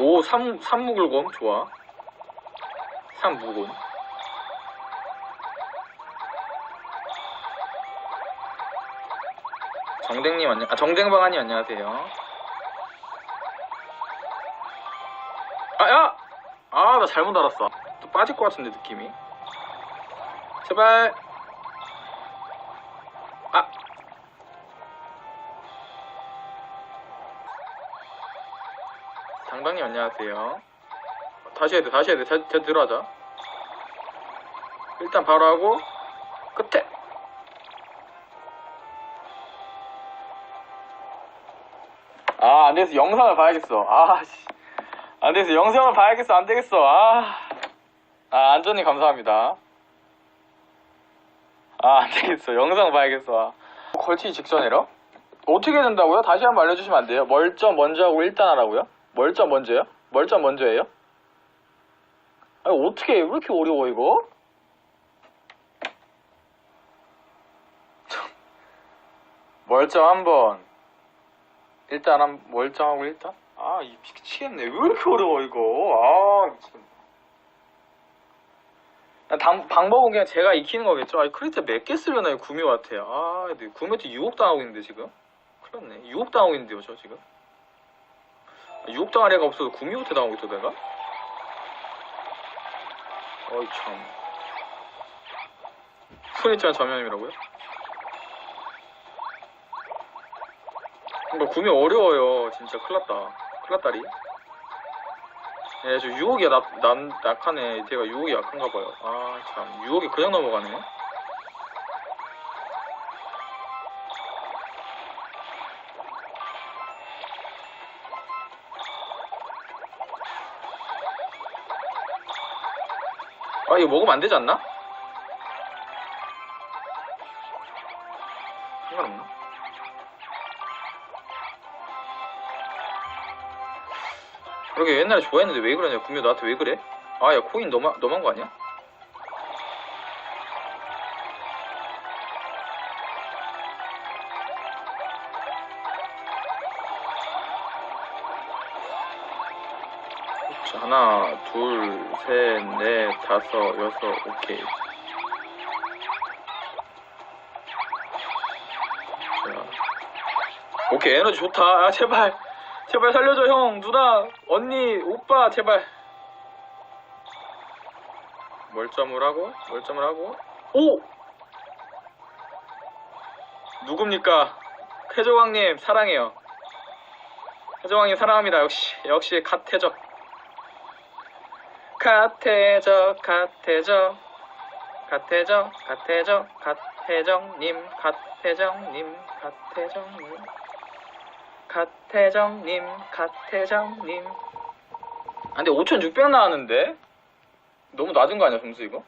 오, 삼, 삼무글곰, 좋아. 삼무곰. 정댕님 안녕, 아, 정댕방아님 안녕하세요. 아, 야! 아, 나 잘못 알았어. 또 빠질 것 같은데, 느낌이. 제발. 당당님 안녕하세요. 다시 해야 돼, 다시. 제, 제 들어가자. 일단 바로 하고, 끝에. 아, 안 되겠어. 영상을 봐야겠어. 아, 씨. 안 되겠어. 영상을 봐야겠어. 안 되겠어. 아. 아, 안전히 감사합니다. 아, 안 되겠어. 영상 봐야겠어. 아. 걸치기 직전이라? 어떻게 된다고요? 다시 한번 알려주시면 안 돼요? 멀점 먼저 하고 일단 하라고요? 멀점 먼저요? 멀점 먼저예요? 아니, 어떻게, 해? 왜 이렇게 어려워, 이거? 멀점 한 번. 일단 한, 멀점하고 일단? 아, 이 미치겠네. 왜 이렇게 어려워, 이거? 아, 미치겠네. 당, 방법은 그냥 제가 익히는 거겠죠. 아니, 크리트 몇 개 쓰려나 요, 구미한테. 아, 근데 구미한테 유혹 당하고 있는데, 지금? 큰일 났네. 유혹 당하고 있는데요, 저 지금? 아, 유혹 당할 애가 없어서 구미한테 당하고 있어, 내가? 어이, 참. 손있지만 전면이라고요? 뭔가 구미 어려워요. 진짜 큰일 났다. 큰일 났다리. 예, 저 유혹이 나, 난, 약하네. 제가 유혹이 약한가 봐요. 아, 참. 유혹이 그냥 넘어가네. 아, 이거 먹으면 안 되지 않나? 상관없나? 그러게 옛날에 좋아했는데 왜 그러냐 구미 나한테 왜 그래? 아야 코인 너무 너무한 거 아니야? 하나 둘 셋 넷 다섯 여섯 오케이. 자. 오케이 에너지 좋다. 아 제발. 제발 살려줘 형. 누나 언니 오빠 제발. 멀점을 하고 멀점을 하고. 오! 누굽니까? 태조왕님 사랑해요. 태조왕님 사랑합니다. 역시 역시 갓태적 갓태적 갓태적 갓태적 갓태적 갓태적님 갓태적님 갓태적님 갓태정님, 갓태정님. 아, 근데 5,600 나왔는데? 너무 낮은 거 아니야, 점수 이거?